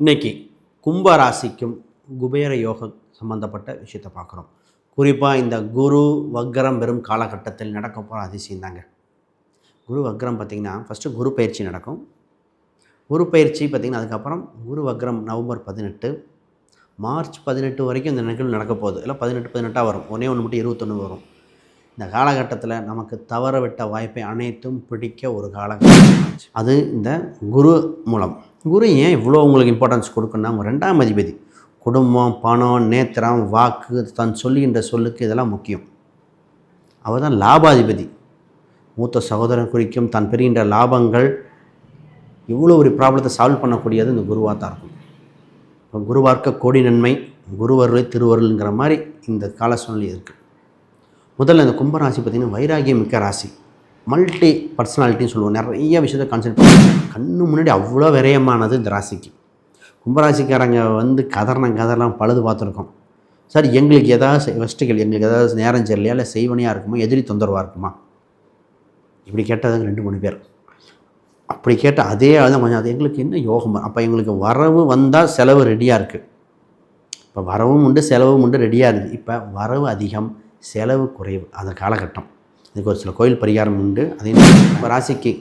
இன்னைக்கு கும்ப ராசிக்கும் குபேர யோகம் சம்மந்தப்பட்ட விஷயத்தை பார்க்குறோம். குறிப்பாக இந்த குரு வக்ரம் பெறும் காலகட்டத்தில் நடக்க போகிற அதிசயம் தாங்க. குரு வக்ரம் பார்த்திங்கன்னா ஃபஸ்ட்டு குரு பயிற்சி நடக்கும். குரு பயிற்சி பார்த்திங்கன்னா அதுக்கப்புறம் குரு வக்ரம் நவம்பர் பதினெட்டு. மார்ச் பதினெட்டு வரைக்கும் இந்த நிகழ்வு நடக்க போகுது. இல்லை பதினெட்டு பதினெட்டாக வரும். ஒன்றே ஒன்று மட்டும் இருபத்தொன்று வரும். இந்த காலகட்டத்தில் நமக்கு தவற விட்ட வாய்ப்பை அனைத்தும் பிடிக்க ஒரு காலகட்டம். அது இந்த குரு மூலம். குரு ஏன் இவ்வளோ உங்களுக்கு இம்பார்ட்டன்ஸ் கொடுக்குன்னா அவங்க ரெண்டாம் அதிபதி குடும்பம் பணம் நேத்திரம் வாக்கு தன் சொல்லுகின்ற சொல்லுக்கு இதெல்லாம் முக்கியம். அவர் தான் லாபாதிபதி. மூத்த சகோதரன் குறிக்கும் தன் பெறுகின்ற லாபங்கள் இவ்வளோ ஒரு ப்ராப்ளத்தை சால்வ் பண்ணக்கூடியது இந்த குருவாக தான் இருக்கும். இப்போ குருவார்க்க கோடி நன்மை குருவருள் திருவருளுங்கிற மாதிரி இந்த கால சூழ்நிலை இருக்குது முதல்ல இந்த கும்பராசி பார்த்திங்கன்னா வைராகியம் மிக்க ராசி. மல்டி பர்சனாலிட்டின்னு சொல்லுவோம். நிறைய விஷயத்த கான்சென்ட் பண்ணுவாங்க கண்ணு முன்னாடி அவ்வளோ விரயமானது இந்த ராசிக்கு. கும்பராசிக்காரங்க வந்து கதறின கதறலாம் பழுது பார்த்துருக்கோம். சார் எங்களுக்கு எதாவது வெஸ்ட்டுகள் எங்களுக்கு எதாவது நேரம் சரியில்லையா இல்லை செய்வனையாக இருக்குமா? எதிரி தொந்தரவாக இருக்குமா? இப்படி கேட்டதுங்க ரெண்டு மூணு பேர். அப்படி கேட்டால் அதே ஆள் தான் கொஞ்சம் அது எங்களுக்கு என்ன யோகம்? அப்போ எங்களுக்கு வரவு வந்தால் செலவு ரெடியாக இருக்குது இப்போ வரவும் உண்டு செலவும் உண்டு ரெடியாக இருக்குது இப்போ வரவு அதிகம் செலவு குறைவு. அந்த காலகட்டம். இதுக்கு ஒரு சில கோயில் பரிகாரம் உண்டு. அதே இப்போ ராசிக்கு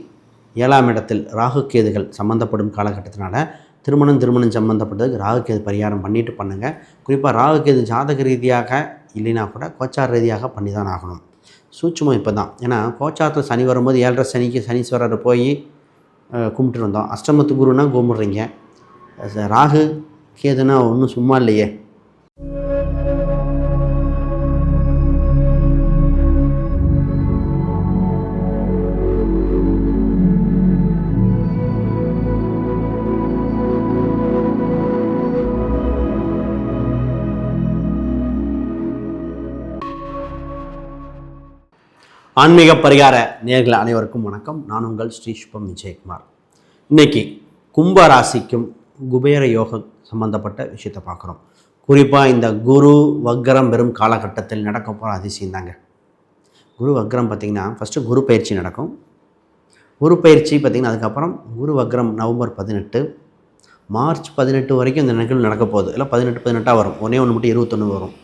ஏழாம் இடத்தில் ராகு கேதுகள் சம்மந்தப்படும் காலகட்டத்தினால திருமணம் திருமணம் சம்மந்தப்பட்டதுக்கு ராகு கேது பரிகாரம் பண்ணிட்டு பண்ணுங்கள் குறிப்பாக ராகு கேது ஜாதக ரீதியாக இல்லைனா கூட கோச்சார ரீதியாக பண்ணி தான் ஆகணும். சூட்சமம் இப்போ தான் ஏன்னா கோச்சாரத்தில் சனி வரும்போது ஏழரை சனிக்கு சனீஸ்வரரை போய் கும்பிட்டு வந்தோம். அஷ்டமத்து குருன்னா கும்பிட்றீங்க. ராகு கேதுனா ஒன்றும் சும்மா இல்லையே. ஆன்மீக பரிகார நேர்கள் அனைவருக்கும் வணக்கம். நான் உங்கள் ஸ்ரீ சுபம் விஜயகுமார். இன்னைக்கு கும்ப ராசிக்கும் குபேர யோகம் சம்பந்தப்பட்ட விஷயத்தை பார்க்குறோம். குறிப்பாக இந்த குரு வக்ரம் பெறும் காலகட்டத்தில் நடக்க போகிற அதிசயம் தாங்க. குரு வக்ரம் பார்த்திங்கன்னா ஃபஸ்ட்டு குரு பயிற்சி நடக்கும். குரு பயிற்சி பார்த்திங்கன்னா அதுக்கப்புறம் குரு வக்ரம் நவம்பர் பதினெட்டு. மார்ச் பதினெட்டு வரைக்கும் இந்த நிகழ்வு நடக்க போகுது. இல்லை பதினெட்டு பதினெட்டாக வரும். ஒன்றே ஒன்று மட்டும் இருபத்தொன்று வரும்.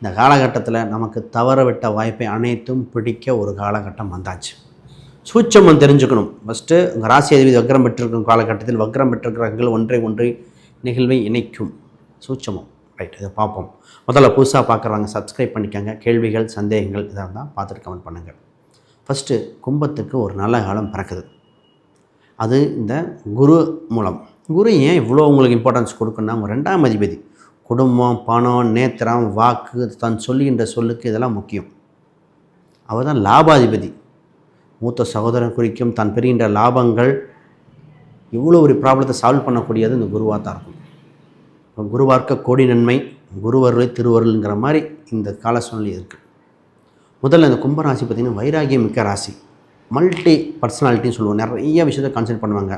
இந்த காலகட்டத்தில் நமக்கு தவற விட்ட வாய்ப்பை அனைத்தும் பிடிக்க ஒரு காலகட்டம் வந்தாச்சு. சூட்சமம் தெரிஞ்சுக்கணும். ஃபஸ்ட்டு உங்கள் ராசி அதிபதி வக்ரம் பெற்றிருக்கும் காலகட்டத்தில் வக்ரம் பெற்றிருக்கிறார்கள் ஒன்றை ஒன்றை நிகழ்வை இணைக்கும். சூட்சமம். ரைட் இதை பார்ப்போம். முதல்ல புதுசாக பார்க்குறவங்க சப்ஸ்கிரைப் பண்ணிக்கோங்க. கேள்விகள் சந்தேகங்கள் இதாக இருந்தால் பார்த்துட்டு கமெண்ட் பண்ணுங்கள் ஃபஸ்ட்டு கும்பத்துக்கு ஒரு நல்ல காலம் பிறக்குது. அது இந்த குரு மூலம். குரு ஏன் இவ்வளோ உங்களுக்கு இம்பார்ட்டன்ஸ் கொடுக்குன்னா உங்கள் ரெண்டாம் அதிபதி குடும்பம் பணம் நேத்திரம் வாக்கு தன் சொல்லுகின்ற சொல்லுக்கு இதெல்லாம் முக்கியம். அவர் தான் லாபாதிபதி. மூத்த சகோதரன் குறிக்கும் தான் பெறுகின்ற லாபங்கள் இவ்வளோ ஒரு ப்ராப்ளத்தை சால்வ் பண்ணக்கூடியது இந்த குருவாக தான் இருக்கும் இப்போ குருவார்க்க கோடி நன்மை குருவருள் திருவருளுங்கிற மாதிரி இந்த கால சூழ்நிலை இருக்குது முதல்ல இந்த கும்பராசி பார்த்திங்கன்னா வைராகியம் மிக்க ராசி. மல்டி பர்சனாலிட்டின்னு சொல்லுவோம். நிறைய விஷயத்தை கான்சென்ட் பண்ணுவாங்க.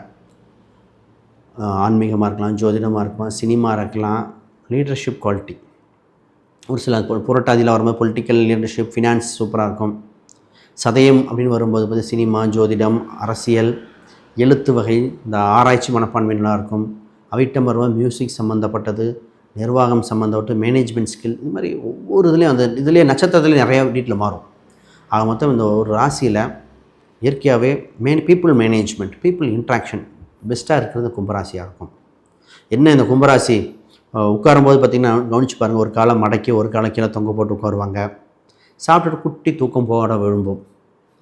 ஆன்மீகமாக இருக்கலாம் ஜோதிடமாக இருக்கலாம் சினிமா இருக்கலாம் லீடர்ஷிப் குவாலிட்டி ஒரு சில புரட்டாதியில் வரும்போது பொலிட்டிக்கல் லீடர்ஷிப் ஃபினான்ஸ் சூப்பராக இருக்கும். சதயம் அப்படின்னு வரும்போது பார்த்து சினிமா ஜோதிடம் அரசியல் எழுத்து வகை இந்த ஆராய்ச்சி மனப்பான்மை நல்லா இருக்கும். அவிட்டம் வரும்போது மியூசிக் சம்மந்தப்பட்டது நிர்வாகம் சம்மந்தப்பட்டு மேனேஜ்மெண்ட் ஸ்கில் இந்த மாதிரி ஒவ்வொரு இதுலேயும் அந்த இதுலேயே நட்சத்திரத்துலேயும் நிறையா வீட்டில் மாறும். ஆக மொத்தம் இந்த ஒரு ராசியில் இயற்கையாகவே man people management people interaction பெஸ்ட்டாக இருக்கிறது கும்பராசியாக இருக்கும். என்ன இந்த கும்பராசி? உட்காரும்போது பார்த்திங்கன்னா கவனிச்சு பாருங்கள் ஒரு காலம் மடக்கி ஒரு காலம் கீழே தொங்க போட்டு உட்காருவாங்க. சாப்பிட்டுட்டு குட்டி தூக்கம் போட விரும்பும்.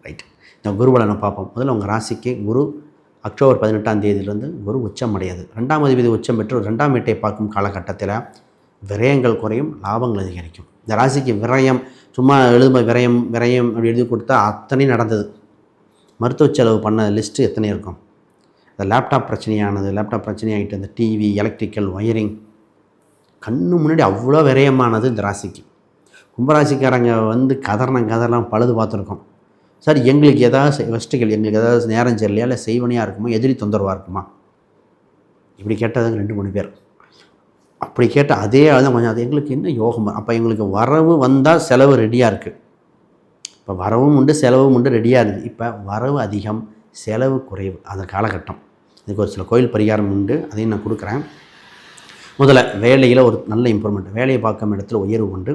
ரைட் இந்த குருபலனை பார்ப்போம். முதல்ல உங்கள் ராசிக்கு குரு அக்டோபர் பதினெட்டாம் தேதியிலிருந்து குரு உச்சம் அடையாது. ரெண்டாம் அதிபதி உச்சம் பெற்று ரெண்டாம் வீட்டை பார்க்கும் காலகட்டத்தில் விரயங்கள் குறையும் லாபங்கள் அதிகரிக்கும். இந்த ராசிக்கு விரயம் சும்மா எழுதும் விரயம் விரயம் அப்படி எழுதி கொடுத்தா அத்தனையும் நடந்தது. மருத்துவ செலவு பண்ண லிஸ்ட்டு எத்தனை இருக்கும்? இந்த லேப்டாப் பிரச்சனையானது லேப்டாப் பிரச்சனையாகிட்டு இந்த டிவி எலக்ட்ரிக்கல் ஒயரிங் கண்ணு முன்னாடி அவ்வளோ விரயமானது இந்த ராசிக்கு. கும்பராசிக்காரங்க வந்து கதறன கதறலாம் பழுது பார்த்துருக்கோம் சார் எங்களுக்கு எதாவது வெஸ்ட்டுகள் எங்களுக்கு எதாவது நேரம் சரியில்லையா இல்லை செய்வனையாக இருக்குமா? எதிரி தொந்தரவாக இருக்குமா? இப்படி கேட்டதுங்க ரெண்டு மூணு பேர். அப்படி கேட்ட அதே ஆள் தான் கொஞ்சம் அது எங்களுக்கு என்ன யோகம்? அப்போ எங்களுக்கு வரவு வந்தால் செலவு ரெடியாக இருக்குது இப்போ வரவும் உண்டு செலவும் உண்டு ரெடியாக இருக்குது. இப்போ வரவு அதிகம் செலவு குறைவு. அந்த காலகட்டம். இதுக்கு ஒரு சில கோயில் பரிகாரம் உண்டு அதையும் நான் கொடுக்குறேன். முதல்ல வேலையில் ஒரு நல்ல இம்ப்ரூவ்மெண்ட் வேலையை பார்க்கும் இடத்துல உயர்வு உண்டு.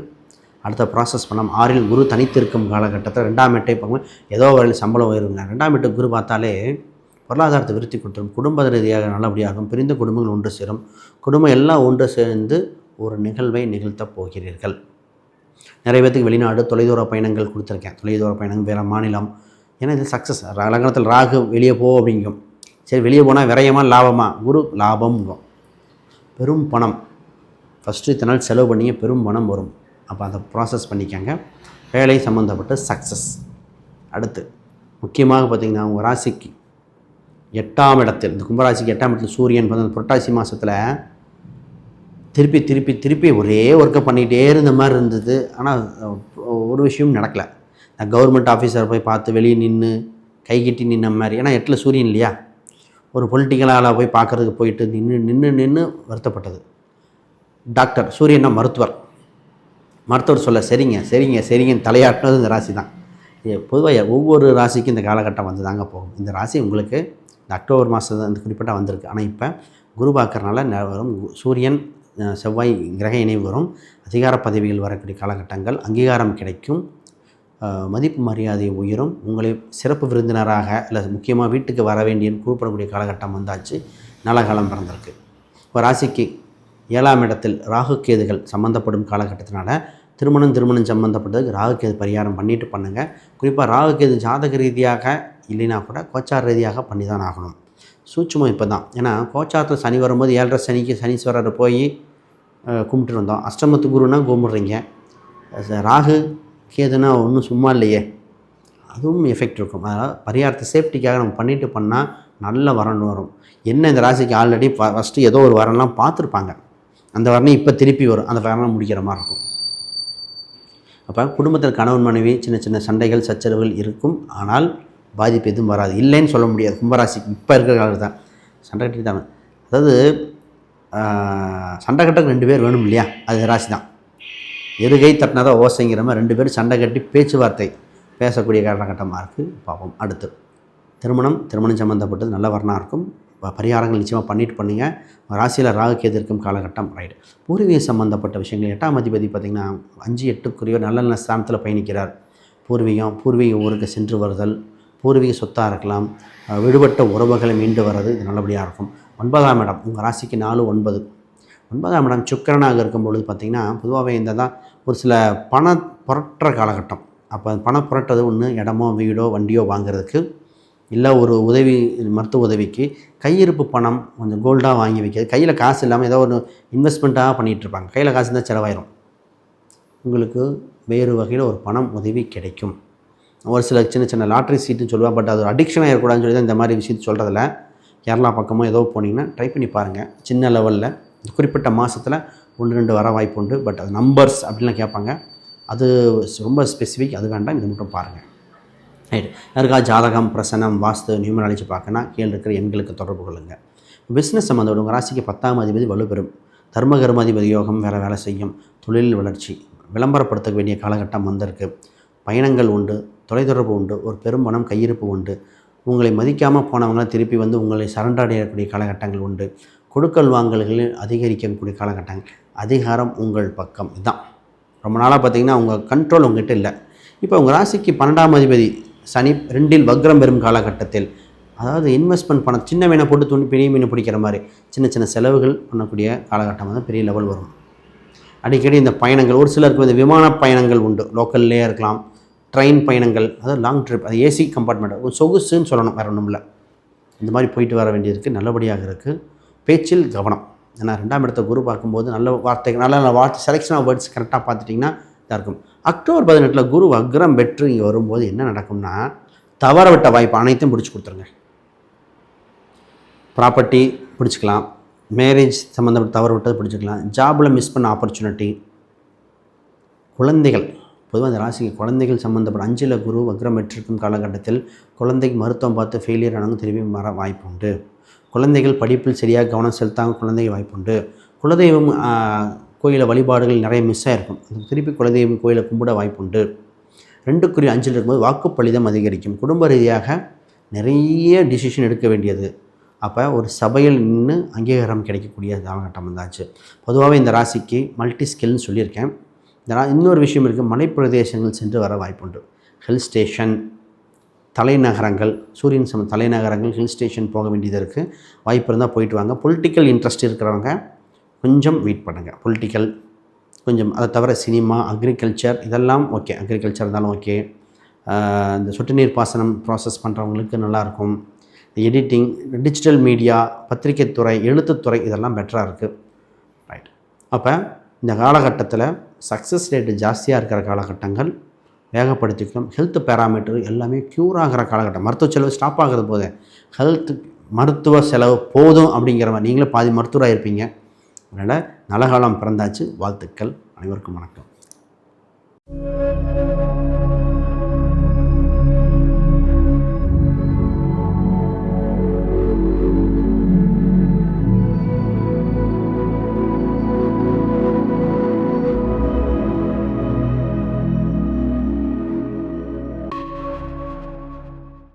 அடுத்த ப்ராசஸ் பண்ணலாம் ஆறில் குரு தனித்திருக்கும் காலகட்டத்தில் ரெண்டாம் எட்டை பார்க்கும் ஏதோ வரையில் சம்பளம் உயர்வுங்க ரெண்டாம் எட்டு குரு பார்த்தாலே பொருளாதாரத்தை விருத்தி கொடுத்துரும். குடும்ப ரீதியாக நல்லபடியாகும் பிரிந்த குடும்பங்கள் ஒன்று சேரும். குடும்பம் எல்லாம் ஒன்று சேர்ந்து ஒரு நிகழ்வை நிகழ்த்தப் போகிறீர்கள். நிறைய பேத்துக்கு வெளிநாடு தொலைதூர பயணங்கள் கொடுத்துருக்கேன். தொலைதூர பயணங்கள் வேறு மாநிலம். ஏன்னா இது சக்ஸஸ் லக்னத்தில் ராகு வெளியே போ அப்படிங்கும். சரி வெளியே போனால் விரயமா லாபமா? குரு லாபம் பெரும் பணம். ஃபஸ்ட்டு இத்தனை நாள் செலவு பண்ணிங்க பெரும் பணம் வரும். அப்போ அதை ப்ராசஸ் பண்ணிக்கங்க. வேலை சம்மந்தப்பட்ட சக்ஸஸ் அடுத்து முக்கியமாக பார்த்திங்கன்னா உங்கள் ராசிக்கு எட்டாம் இடத்தில் இந்த கும்பராசிக்கு எட்டாம் இடத்தில் சூரியன் வந்து புரட்டாசி மாதத்தில் திருப்பி திருப்பி திருப்பி ஒரே ஒர்க்கை பண்ணிகிட்டே இருந்த மாதிரி இருந்தது. ஆனால் ஒரு விஷயமும் நடக்கலை. நான் கவர்மெண்ட் ஆஃபீஸரை போய் பார்த்து வெளியே நின்று கை கட்டி நின்ன மாதிரி. ஏன்னா எட்டில் சூரியன் இல்லையா? ஒரு பொலிட்டிக்கலால் போய் பார்க்குறதுக்கு போயிட்டு நின்று நின்று நின்று வருத்தப்பட்டது. டாக்டர் சூரியன்னா மருத்துவர். மருத்துவர் சொல்ல சரிங்க சரிங்க சரிங்கன்னு தலையாட்டினது இந்த ராசி தான். பொதுவாக ஒவ்வொரு ராசிக்கும் இந்த காலகட்டம் வந்து தாங்க போகும். இந்த ராசி உங்களுக்கு இந்த அக்டோபர் மாதம் இந்த குறிப்பிட்ட வந்திருக்கு. ஆனால் இப்போ குரு பார்க்கறனால ந- வரும் சூரியன் செவ்வாய் கிரக இணைவு வரும். அதிகார பதவிகள் வரக்கூடிய காலகட்டங்கள் அங்கீகாரம் கிடைக்கும். மதிப்பு மரியாதை உயரும். உங்களை சிறப்பு விருந்தினராக இல்லை முக்கியமாக வீட்டுக்கு வர வேண்டிய கூப்பிடக்கூடிய காலகட்டம் வந்தாச்சு. நல்ல காலம் பிறந்திருக்கு. இப்போ ராசிக்கு ஏழாம் இடத்தில் ராகு கேதுகள் சம்மந்தப்படும் காலகட்டத்தினால திருமணம் திருமணம் சம்மந்தப்பட்டதுக்கு ராகு கேது பரிகாரம் பண்ணிட்டு பண்ணுங்கள் குறிப்பாக ராகு கேது ஜாதக ரீதியாக இல்லைனா கூட கோச்சார ரீதியாக பண்ணி தான் ஆகணும். சூட்சுமம் இப்போ தான் ஏன்னா கோச்சாரத்தில் சனி வரும்போது ஏழரை சனிக்கு சனீஸ்வரர் போய் கும்பிட்டு வந்தோம். அஷ்டமத்து குருன்னா கும்பிட்றீங்க. ராகு கேதுனா ஒன்றும் சும்மா இல்லையே. அதுவும் எஃபெக்ட் இருக்கும். அதனால் பரிகாரத்தை சேஃப்டிக்காக நம்ம பண்ணிட்டு பண்ணால் நல்ல வரன் வரும். என்ன இந்த ராசிக்கு ஆல்ரெடி ஃபஸ்ட்டு ஏதோ ஒரு வரன்லாம் பார்த்துருப்பாங்க. அந்த வரனை இப்போ திருப்பி வரும். அந்த வரனை முடிக்கிற மாதிரி இருக்கும். அப்போ குடும்பத்தில் கணவன் மனைவி சின்ன சின்ன சண்டைகள் சச்சரவுகள் இருக்கும். ஆனால் பாதிப்பு எதுவும் வராது. இல்லைன்னு சொல்ல முடியாது. கும்பராசிக்கு இப்போ இருக்கிற காலத்து தான். சண்டை கட்டி தான் அதாவது சண்டை கட்டக்கு ரெண்டு பேர் வேணும் இல்லையா? அது ராசி தான். எருகை தட்டினதான் ஓசைங்கிற மாதிரி ரெண்டு பேரும் சண்டை கட்டி பேச்சுவார்த்தை பேசக்கூடிய காலகட்டமாக இருக்குது பார்ப்போம். அடுத்து. திருமணம் திருமணம் சம்மந்தப்பட்டது நல்ல வரணாக இருக்கும். ப- பரிகாரங்கள் நிச்சயமாக பண்ணிட்டு பண்ணுங்கள் ராசியில் ராகு கேது இருக்கும் காலகட்டம். ரைட் பூர்வீக சம்மந்தப்பட்ட விஷயங்கள். எட்டாம் அதிபதி பார்த்திங்கன்னா அஞ்சு எட்டுக்குரிய நல்ல நல்ல ஸ்தானத்தில் பயணிக்கிறார். பூர்வீகம் பூர்வீக ஊருக்கு சென்று வருதல். பூர்வீக சொத்தாக இருக்கலாம். விடுபட்ட உறவுகளை மீண்டு வர்றது இது நல்லபடியாக இருக்கும். ஒன்பதாம் இடம். உங்கள் ராசிக்கு நாலு ஒன்பது. ஒன்பதாம் இடம் சுக்கரனாக இருக்கும் பொழுது பார்த்திங்கன்னா பொதுவாகவே இந்த தான் ஒரு சில பண புரட்டுற காலகட்டம். அப்போ பணம் புரட்டுறது ஒன்று இடமோ வீடோ வண்டியோ வாங்குறதுக்கு இல்லை ஒரு உதவி மருத்துவ உதவிக்கு கையிருப்பு பணம் கொஞ்சம் கோல்டாக வாங்கி வைக்கிறது. கையில் காசு இல்லாமல் ஏதோ ஒரு இன்வெஸ்ட்மெண்ட்டாக பண்ணிகிட்டு இருப்பாங்க கையில் காசு இருந்தால் செலவாயிரும். உங்களுக்கு வேறு வகையில் ஒரு பணம் உதவி கிடைக்கும். ஒரு சில சின்ன சின்ன லாட்ரி சீட்டுன்னு சொல்லுவாள் பட் அது ஒரு அடிக்ஷனாக இருக்கக்கூடாதுன்னு சொல்லி தான் இந்த மாதிரி விஷயத்தை சொல்கிறதில்ல கேரளா பக்கமோ ஏதோ போனீங்கன்னா ட்ரை பண்ணி பாருங்கள் சின்ன லெவலில் குறிப்பிட்ட மாதத்தில் ஒன்று ரெண்டு வர வாய்ப்பு உண்டு. பட் அது நம்பர்ஸ் அப்படின்லாம் கேட்பாங்க. அது ரொம்ப ஸ்பெசிஃபிக் அது வேண்டாம். இது மட்டும் பாருங்கள் ரைட் யாருக்கா ஜாதகம் பிரசனம் வாஸ்து நியூமராலஜி பார்க்கனா கீழே இருக்கிற எண்களுக்கு தொடர்பு கொள்ளுங்கள் பிஸ்னஸ் சம்மந்தம் உங்கள் ராசிக்கு பத்தாம் அதிபதி வலுப்பெறும். தர்ம கர்மாதிபதி யோகம் வேறு வேலை செய்யும். தொழில் வளர்ச்சி விளம்பரப்படுத்த வேண்டிய காலகட்டம் வந்திருக்கு. பயணங்கள் உண்டு தொலைத்தொடர்பு உண்டு ஒரு பெரும் பணம் கையிருப்பு உண்டு. உங்களை மதிக்காமல் போனவங்களாம் திருப்பி வந்து உங்களை சரண்டடையக்கூடிய காலகட்டங்கள் உண்டு. கொடுக்கல் வாங்கல்களில் அதிகரிக்கக்கூடிய காலகட்டங்கள். அதிகாரம் உங்கள் பக்கம் இதுதான் ரொம்ப நாளாக பார்த்தீங்கன்னா உங்கள் கண்ட்ரோல் உங்ககிட்ட இல்லை. இப்போ உங்கள் ராசிக்கு பன்னெண்டாம் அதிபதி சனி ரெண்டில் வக்ரம் பெறும் காலகட்டத்தில் அதாவது இன்வெஸ்ட்மெண்ட் பணம் சின்ன மீனை போட்டு துணி பெரிய மீனை பிடிக்கிற மாதிரி சின்ன சின்ன செலவுகள் பண்ணக்கூடிய காலகட்டம் வந்து பெரிய லெவல் வரும். அடிக்கடி இந்த பயணங்கள் ஒரு சிலருக்கு இந்த விமான பயணங்கள் உண்டு. லோக்கல்லே இருக்கலாம். ட்ரெயின் பயணங்கள் அதாவது லாங் ட்ரிப் அது ஏசி கம்பார்ட்மெண்ட் ஒரு சொகுசுன்னு சொல்லணும் வேறு ஒன்றும் இல்லை. இந்த மாதிரி போயிட்டு வர வேண்டியிருக்கு நல்லபடியாக இருக்குது பேச்சில் கவனம். ஏன்னா ரெண்டாம் இடத்த குரு பார்க்கும்போது நல்ல வார்த்தைகள் நல்ல நல்ல வார்த்தை செலெக்ஷன் ஆஃப் வேர்ட்ஸ் கரெக்டாக பார்த்துட்டிங்கன்னா இதாக இருக்கும். அக்டோபர் பதினெட்டில் குரு வக்ரம் பெற்று இங்கே வரும்போது என்ன நடக்கும்னா தவற விட்ட வாய்ப்பு அனைத்தும் பிடிச்சி கொடுத்துருங்க. ப்ராப்பர்ட்டி பிடிச்சிக்கலாம். மேரேஜ் சம்மந்தப்பட்ட தவறு விட்டது பிடிச்சிக்கலாம். ஜாபில் மிஸ் பண்ண ஆப்பர்ச்சுனிட்டி குழந்தைகள் பொதுவாக அந்த ராசிக்கு குழந்தைகள் சம்மந்தப்பட்ட அஞ்சில் குரு வக்ரம் பெற்றிருக்கும் காலகட்டத்தில் குழந்தைக்கு மருத்துவம் பார்த்து ஃபெயிலியர் ஆனவங்க திரும்பி வர வாய்ப்பு உண்டு. குழந்தைகள் படிப்பில் சரியாக கவனம் செலுத்தாமல் குழந்தைங்க வாய்ப்பு உண்டு குலதெய்வம் கோயில வழிபாடுகள் நிறைய மிஸ் ஆகிருக்கும் திருப்பி குலதெய்வம் கோயிலை கும்பிட வாய்ப்புண்டு. ரெண்டுக்குரிய அஞ்சில் இருக்கும்போது வாக்குப்பளிதம் அதிகரிக்கும். குடும்ப ரீதியாக நிறைய டிசிஷன் எடுக்க வேண்டியது. அப்போ ஒரு சபையில் நின்று அங்கீகாரம் கிடைக்கக்கூடிய காலகட்டம் வந்தாச்சு. பொதுவாகவே இந்த ராசிக்கு மல்டி ஸ்கில்னு சொல்லியிருக்கேன். இந்த இன்னொரு விஷயம் இருக்குது மலைப்பிரதேசங்கள் சென்று வர வாய்ப்புண்டு. ஹில் ஸ்டேஷன் தலைநகரங்கள் சூரியன் சம தலைநகரங்கள் ஹில் ஸ்டேஷன் போக வேண்டியது இருக்குது வாய்ப்பு இருந்தால் போயிட்டு வாங்க. பொலிட்டிக்கல் இன்ட்ரெஸ்ட் இருக்கிறவங்க கொஞ்சம் வெயிட் பண்ணுங்கள் பொலிட்டிக்கல் கொஞ்சம் அதை தவிர சினிமா அக்ரிகல்ச்சர் இதெல்லாம் ஓகே அக்ரிகல்ச்சர் இருந்தாலும் ஓகே இந்த சொட்டு நீர் பாசனம் ப்ராசஸ் பண்ணுறவங்களுக்கு நல்லாயிருக்கும் எடிட்டிங் டிஜிட்டல் மீடியா பத்திரிகைத்துறை எழுத்துத்துறை இதெல்லாம் பெட்டராக இருக்குது ரைட் அப்போ இந்த காலகட்டத்தில் சக்ஸஸ் ரேட்டு ஜாஸ்தியாக இருக்கிற காலகட்டங்கள் வேகப்படுத்திக்கணும் ஹெல்த் பேராமீட்டர் எல்லாமே க்யூர் ஆகிற காலகட்டம். மருத்துவ செலவு ஸ்டாப் ஆகிறது போதே ஹெல்த் மருத்துவ செலவு போதும் அப்படிங்கிற மாதிரி நீங்களும் பாதி மருத்துவராக இருப்பீங்க. அதனால் நலகாலம் பிறந்தாச்சு. வாழ்த்துக்கள். அனைவருக்கும் வணக்கம்.